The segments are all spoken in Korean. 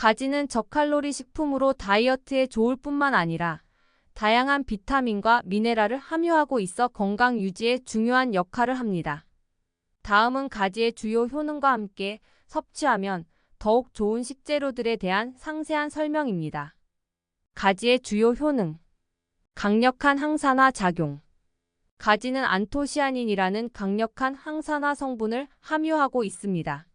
가지는 저칼로리 식품으로 다이어트에 좋을 뿐만 아니라 다양한 비타민과 미네랄을 함유하고 있어 건강 유지에 중요한 역할을 합니다. 다음은 가지의 주요 효능과 함께 섭취하면 더욱 좋은 식재료들에 대한 상세한 설명입니다. 가지의 주요 효능. 강력한 항산화 작용. 가지는 안토시아닌이라는 강력한 항산화 성분을 함유하고 있습니다.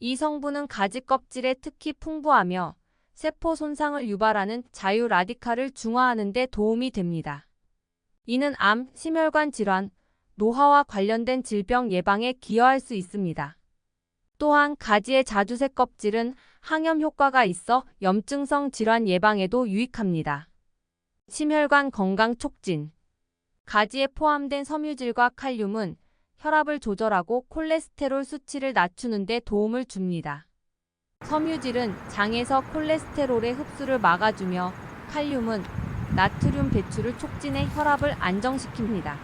이 성분은 가지 껍질에 특히 풍부하며 세포 손상을 유발하는 자유 라디칼을 중화하는 데 도움이 됩니다. 이는 암, 심혈관 질환, 노화와 관련된 질병 예방에 기여할 수 있습니다. 또한 가지의 자주색 껍질은 항염 효과가 있어 염증성 질환 예방에도 유익합니다. 심혈관 건강 촉진. 가지에 포함된 섬유질과 칼륨은 혈압을 조절하고 콜레스테롤 수치를 낮추는 데 도움을 줍니다. 섬유질은 장에서 콜레스테롤의 흡수를 막아주며 칼륨은 나트륨 배출을 촉진해 혈압을 안정시킵니다.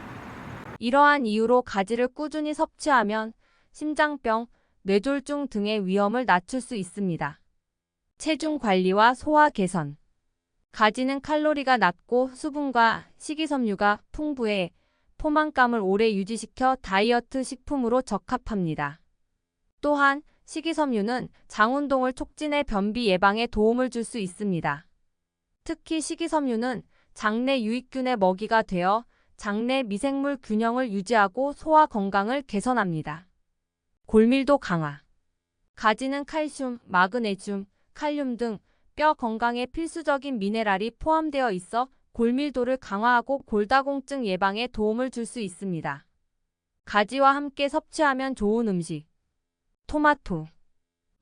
이러한 이유로 가지를 꾸준히 섭취하면 심장병, 뇌졸중 등의 위험을 낮출 수 있습니다. 체중 관리와 소화 개선. 가지는 칼로리가 낮고 수분과 식이섬유가 풍부해 포만감을 오래 유지시켜 다이어트 식품으로 적합합니다. 또한 식이섬유는 장운동을 촉진해 변비 예방에 도움을 줄 수 있습니다. 특히 식이섬유는 장내 유익균의 먹이가 되어 장내 미생물 균형을 유지하고 소화 건강을 개선합니다. 골밀도 강화. 가지는 칼슘, 마그네슘, 칼륨 등 뼈 건강에 필수적인 미네랄이 포함되어 있어 골밀도를 강화하고 골다공증 예방에 도움을 줄 수 있습니다. 가지와 함께 섭취하면 좋은 음식. 토마토.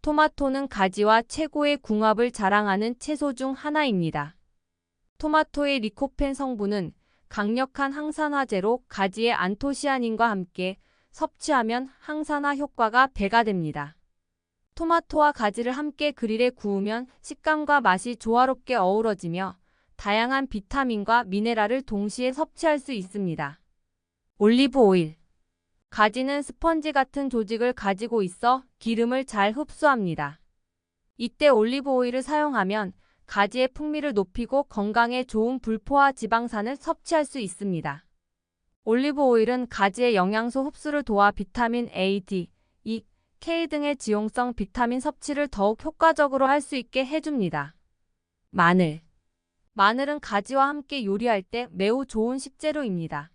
토마토는 가지와 최고의 궁합을 자랑하는 채소 중 하나입니다. 토마토의 리코펜 성분은 강력한 항산화제로 가지의 안토시아닌과 함께 섭취하면 항산화 효과가 배가 됩니다. 토마토와 가지를 함께 그릴에 구우면 식감과 맛이 조화롭게 어우러지며 다양한 비타민과 미네랄을 동시에 섭취할 수 있습니다. 올리브 오일. 가지는 스펀지 같은 조직을 가지고 있어 기름을 잘 흡수합니다. 이때 올리브 오일을 사용하면 가지의 풍미를 높이고 건강에 좋은 불포화 지방산을 섭취할 수 있습니다. 올리브 오일은 가지의 영양소 흡수를 도와 비타민 A, D, E, K 등의 지용성 비타민 섭취를 더욱 효과적으로 할 수 있게 해줍니다. 마늘. 마늘은 가지와 함께 요리할 때 매우 좋은 식재료입니다.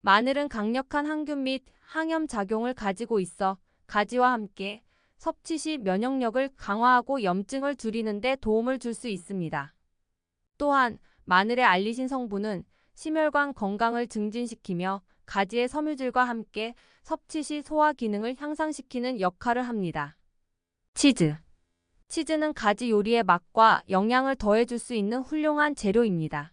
마늘은 강력한 항균 및 항염 작용을 가지고 있어 가지와 함께 섭취 시 면역력을 강화하고 염증을 줄이는 데 도움을 줄 수 있습니다. 또한 마늘의 알리신 성분은 심혈관 건강을 증진시키며 가지의 섬유질과 함께 섭취 시 소화 기능을 향상시키는 역할을 합니다. 치즈. 치즈는 가지 요리의 맛과 영양을 더해줄 수 있는 훌륭한 재료입니다.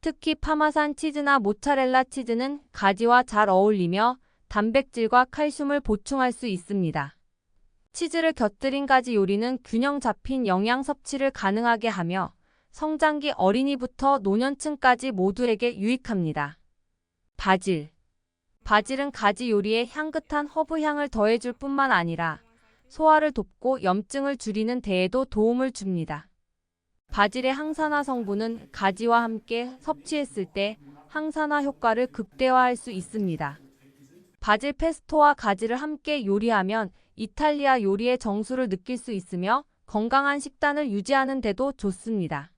특히 파마산 치즈나 모차렐라 치즈는 가지와 잘 어울리며 단백질과 칼슘을 보충할 수 있습니다. 치즈를 곁들인 가지 요리는 균형 잡힌 영양 섭취를 가능하게 하며 성장기 어린이부터 노년층까지 모두에게 유익합니다. 바질. 바질은 가지 요리에 향긋한 허브 향을 더해줄 뿐만 아니라 소화를 돕고 염증을 줄이는 데에도 도움을 줍니다. 바질의 항산화 성분은 가지와 함께 섭취했을 때 항산화 효과를 극대화할 수 있습니다. 바질 페스토와 가지를 함께 요리하면 이탈리아 요리의 정수를 느낄 수 있으며 건강한 식단을 유지하는 데도 좋습니다.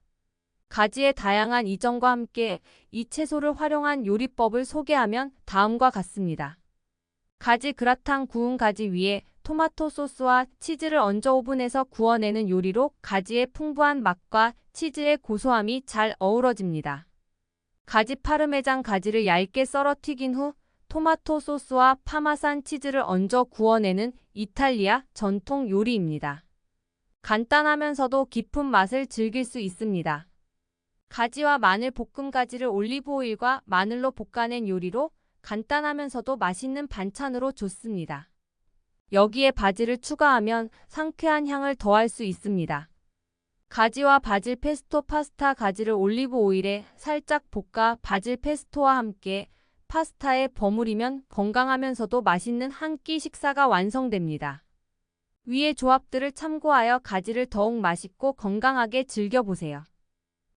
가지의 다양한 이점과 함께 이 채소를 활용한 요리법을 소개하면 다음과 같습니다. 가지 그라탕 구운 가지 위에 토마토 소스와 치즈를 얹어 오븐에서 구워내는 요리로 가지의 풍부한 맛과 치즈의 고소함이 잘 어우러집니다. 가지 파르메장 가지를 얇게 썰어 튀긴 후 토마토 소스와 파마산 치즈를 얹어 구워내는 이탈리아 전통 요리입니다. 간단하면서도 깊은 맛을 즐길 수 있습니다. 가지와 마늘 볶음 가지를 올리브 오일과 마늘로 볶아낸 요리로 간단하면서도 맛있는 반찬으로 좋습니다. 여기에 바지를 추가하면 상쾌한 향을 더할 수 있습니다. 가지와 바질 페스토 파스타 가지를 올리브 오일에 살짝 볶아 바질 페스토와 함께 파스타에 버무리면 건강하면서도 맛있는 한 끼 식사가 완성됩니다. 위의 조합들을 참고하여 가지를 더욱 맛있고 건강하게 즐겨보세요.